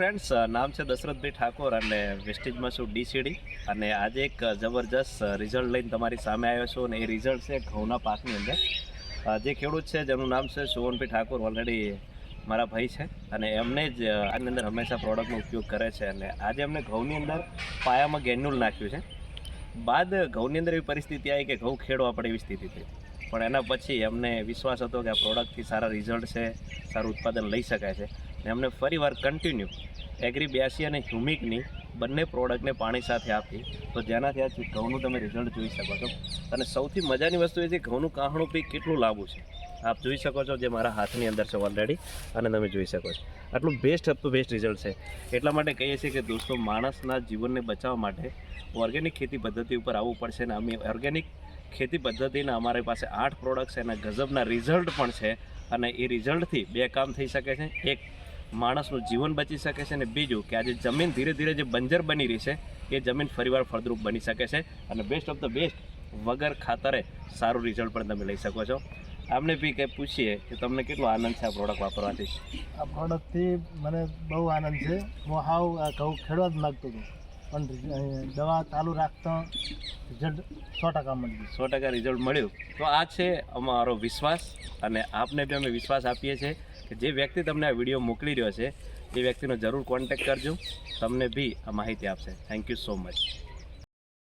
Friends નામ છે દશરથભાઈ ઠાકોર અને વેસ્ટેજમાં છું ડીસીડી અને આજે એક જબરજસ્ત રિઝલ્ટ લઈને તમારી સામે આવ્યો છું અને એ રિઝલ્ટ છે ઘઉંના પાકની અંદર. જે ખેડૂત છે, જેનું નામ છે સુવનભાઈ ઠાકોર ઓલરેડી મારા ભાઈ છે. અને એમને જ આની અંદર હંમેશા પ્રોડક્ટનો ઉપયોગ કરે છે. અને આજે એમને ઘઉંની અંદર પાયામાં ગેન્યુલ નાખ્યું છે. બાદ ઘઉંની અંદર એવી પરિસ્થિતિ આવી કે ઘઉં ખેડવા પડે એવી સ્થિતિ થઈ. પણ એના પછી એમને વિશ્વાસ હતો કે આ પ્રોડક્ટથી સારા રિઝલ્ટ છે, સારું ઉત્પાદન લઈ શકાય છે. અને એમને ફરીવાર કન્ટિન્યુ એગ્રી બ્યાસી અને હ્યુમિકની બંને પ્રોડક્ટને પાણી સાથે આપી. તો જેનાથી આ ઘઉંનું તમે રિઝલ્ટ જોઈ શકો છો. અને સૌથી મજાની વસ્તુ એ છે, ઘઉંનું કાહણું પી કેટલું લાંબુ છે. આપ જોઈ શકો છો જે મારા હાથની અંદર છે ઓલરેડી અને તમે જોઈ શકો છો. આટલું best up to best result છે. એટલા માટે કહીએ છીએ કે દોસ્તો, માણસના જીવનને બચાવવા માટે ઓર્ગેનિક ખેતી પદ્ધતિ ઉપર આવવું પડશે અને અમે ઓર્ગેનિક ખેતી પદ્ધતિના અમારી પાસે આઠ પ્રોડક્ટ્સ અને ગજબના રિઝલ્ટ પણ છે. અને એ રિઝલ્ટથી બે કામ થઈ શકે છે. એક માણસનું જીવન બચી શકે છે અને બીજું કે આજે જમીન ધીરે ધીરે જે બંજર બની રહી છે એ જમીન ફરીવાર ફળદ્રુપ બની શકે છે અને બેસ્ટ ઓફ ધ બેસ્ટ વગર ખાતરે સારું રિઝલ્ટ પણ તમે લઈ શકો છો. આપણે બી કંઈ પૂછીએ કે તમને કેટલો આનંદ છે આ પ્રોડક્ટ વાપરવાથી? આ પ્રોડક્ટથી મને બહુ આનંદ છે. હું હાવ આ ઘઉં ખેડવા જ માગતો હતો. પણ દવા ચાલુ રાખતા રિઝલ્ટ સો ટકા મળ્યું સો ટકા રિઝલ્ટ મળ્યું. તો આ છે અમારો વિશ્વાસ અને આપને બી અમે વિશ્વાસ આપીએ છીએ. જે વ્યક્તિ તમને આ વીડિયો મોકલી રહ્યો છે, એ વ્યક્તિનો જરૂર કોન્ટેક્ટ કરજો. તમને બી આ માહિતી આપશે. Thank you so much